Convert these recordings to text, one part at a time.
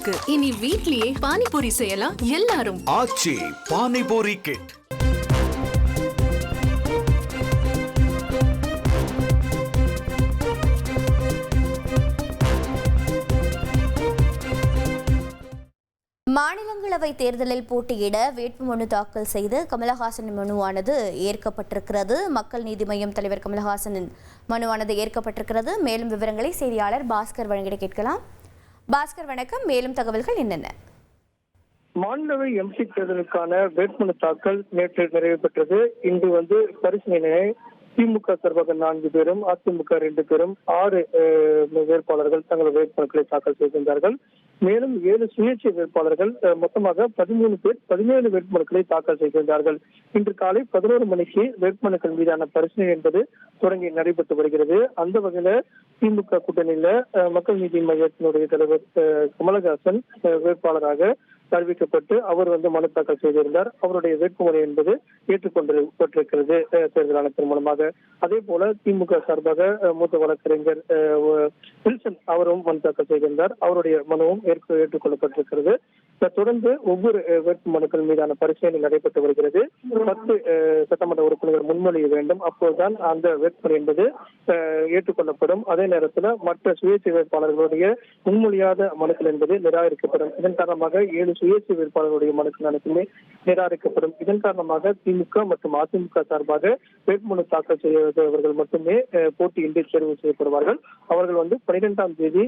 இருக்கு. இனி வீட்லயே பானிபூரி செய்யலாம் எல்லாரும். ஆச்சி பானிபூரி கிட் மாநிலங்களவை தேர்தலில் போட்டியிட வேட்புமனு தாக்கல் செய்து கமலஹாசனின் மனுவானது ஏற்கப்பட்டிருக்கிறது. மக்கள் நீதி மய்யம் தலைவர் கமலஹாசனின் மனுவானது ஏற்கப்பட்டிருக்கிறது. மேலும் விவரங்களை செய்தியாளர் பாஸ்கர் வழங்கிட கேட்கலாம். பாஸ்கர் வணக்கம். மேலும் தகவல்கள் என்னென்ன? மாநிலவை எம்பி தேர்தலுக்கான வேட்புமனு தாக்கல் நேற்று நிறைவு பெற்றது. இன்று வந்து பரிசீலனை திமுக சார்பாக நான்கு பேரும் அதிமுக ரெண்டு பேரும் ஆறு வேட்பாளர்கள் தங்கள் வேட்புமனுக்களை தாக்கல் செய்திருந்தார்கள். மேலும் ஏழு சுயேட்சை வேட்பாளர்கள் மொத்தமாக பதிமூணு பேர் பதினேழு வேட்புமனுக்களை தாக்கல் செய்திருந்தார்கள். இன்று காலை பதினோரு மணிக்கு வேட்புமனுக்கள் மீதான பரிசீலனை என்பது தொடங்கி நடைபெற்று வருகிறது. அந்த வகையில திமுக கூட்டணியில அஹ், மக்கள் நீதி மையத்தினுடைய தலைவர் அஹ், கமலஹாசன் அஹ், வேட்பாளராக அறிவிக்கப்பட்டு அவர் வந்து மனு தாக்கல் செய்திருந்தார். அவருடைய வேட்புமனு என்பது ஏற்றுக்கொண்டிருக்கிறது தேர்தல் ஆணையத்தின் மூலமாக. அதே போல திமுக சார்பாக மூத்த வழக்கறிஞர் வில்சன் அவரும் மனு தாக்கல் செய்திருந்தார். அவருடைய மனுவும் ஏற்றுக்கொள்ளப்பட்டிருக்கிறது. தொடர்ந்து ஒவ்வொரு வேட்பு வேட்புமனுக்கள் மீதான பரிசீலனை நடைபெற்று வருகிறது. பத்து சட்டமன்ற உறுப்பினர்கள் முன்மொழிய வேண்டும். அப்போதுதான் அந்த வேட்புமனு என்பது அஹ், ஏற்றுக்கொள்ளப்படும். அதே நேரத்தில் மற்ற சுயேட்சை வேட்பாளர்களுடைய முன்மொழியாத மனுக்கள் என்பது நிராகரிக்கப்படும். இதன் காரணமாக ஏழு சுயேட்சை வேட்பாளர்களுடைய மனுக்கள் அனைத்துமே நிராகரிக்கப்படும். இதன் காரணமாக திமுக மற்றும் அதிமுக சார்பாக வேட்புமனு தாக்கல் செய்தவர்கள் மட்டுமே போட்டியின்றி தேர்வு செய்யப்படுவார்கள். அவர்கள் வந்து பனிரெண்டாம் தேதி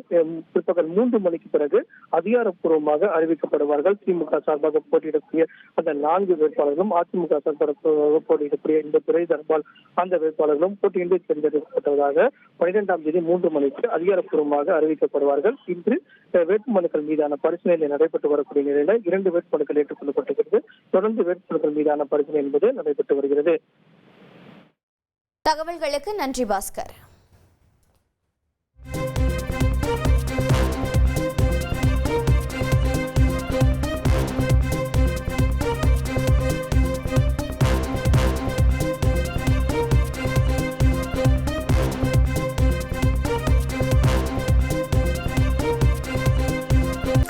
பிற்பகல் மூன்று மணிக்கு பிறகு அதிகாரப்பூர்வமாக அறிவிக்கப்படுவார்கள். திமுக சார்பாக போட்டியிடக்கூடிய அந்த நான்கு வேட்பாளர்களும் அதிமுக சார்பாக போட்டியிடக்கூடிய இந்த துறை தர்பால் அந்த வேட்பாளர்களும் போட்டியின்றி தேர்ந்தெடுக்கப்பட்டதாக பனிரெண்டாம் தேதி மூன்று மணிக்கு அதிகாரப்பூர்வமாக அறிவிக்கப்படுவார்கள். இன்று வேட்புமனுக்கள் மீதான பரிசீலனை நடைபெற்று வரக்கூடிய நிலையில இரண்டு வேட்புமனுக்கள் ஏற்றுக்கொள்ளப்பட்டிருக்கிறது. தொடர்ந்து வேட்புமனுக்கள் மீதான பரிசீலனை என்பது நடைபெற்று வருகிறது. தகவல்களுக்கு நன்றி பாஸ்கர்.